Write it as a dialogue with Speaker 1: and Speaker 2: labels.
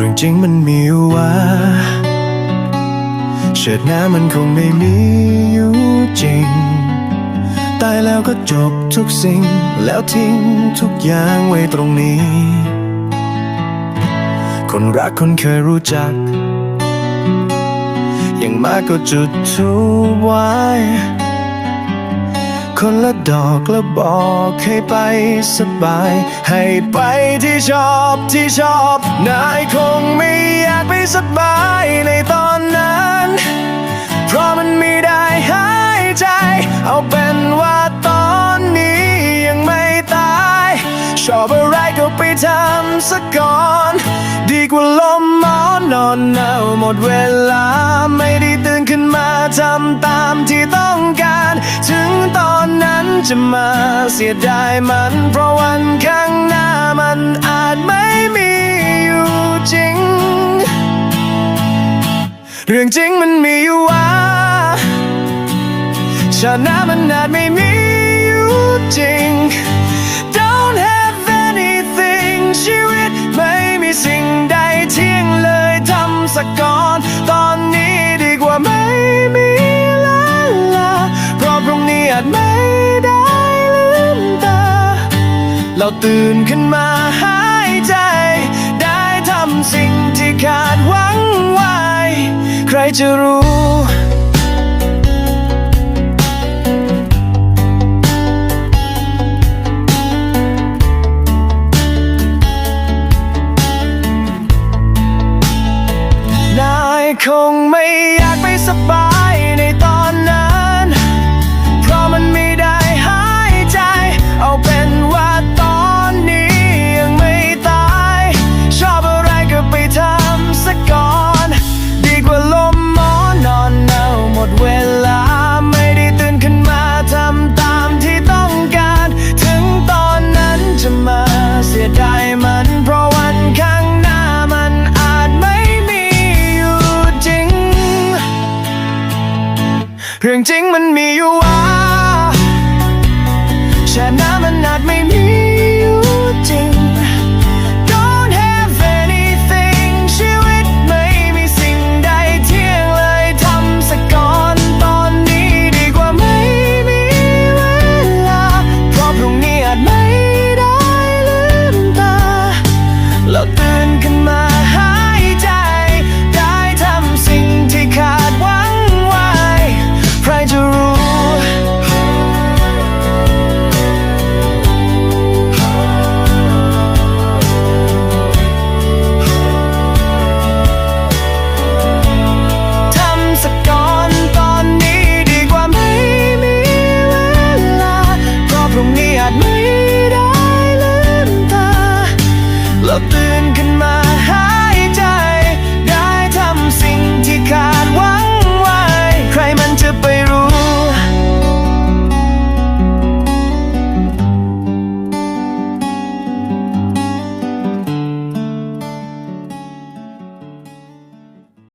Speaker 1: รื่องจริงมันมีอยู่ว่าเชิดหน้ามันคงไม่มีอยู่จริง ตายแล้วก็จบทุกสิ่ง แล้วทิ้งทุกอย่างไว้ตรงนี้ คนรักคนเคยรู้จัก อย่างมากก็จุดทูบไว้ คนละดอกล้วบอกให้ไปสบาย ให้ไปที่ชอบที่ชอบ นายคงไม่อยากไปสบายในตอนนั้น เพราะมันไม่ได้หายใจ เอาเป็นว่าตอนนี้ยังไม่ตาย ชอบอะไรก็ไปทำสักก่อน ดีกว่าลมหมอนนอนหนาวหมดเวลา ไม่ได้ตื่นขึ้นมาทำตามที่ต้อง จะมาเสียดายมัน เพราะวันข้างหน้ามันอาจไม่มีอยู่จริง เรื่องจริงมันมีอยู่ว่าชาติหน้ามันอาจไม่มี เราตื่นขึ้นมาหายใจ ได้ทำสิ่งที่ขาดหวังไว้ ใครจะรู้นายคงไม่อยากไปสบาย เรื่องจริงมันมีอยู่ว่าชาติหน้า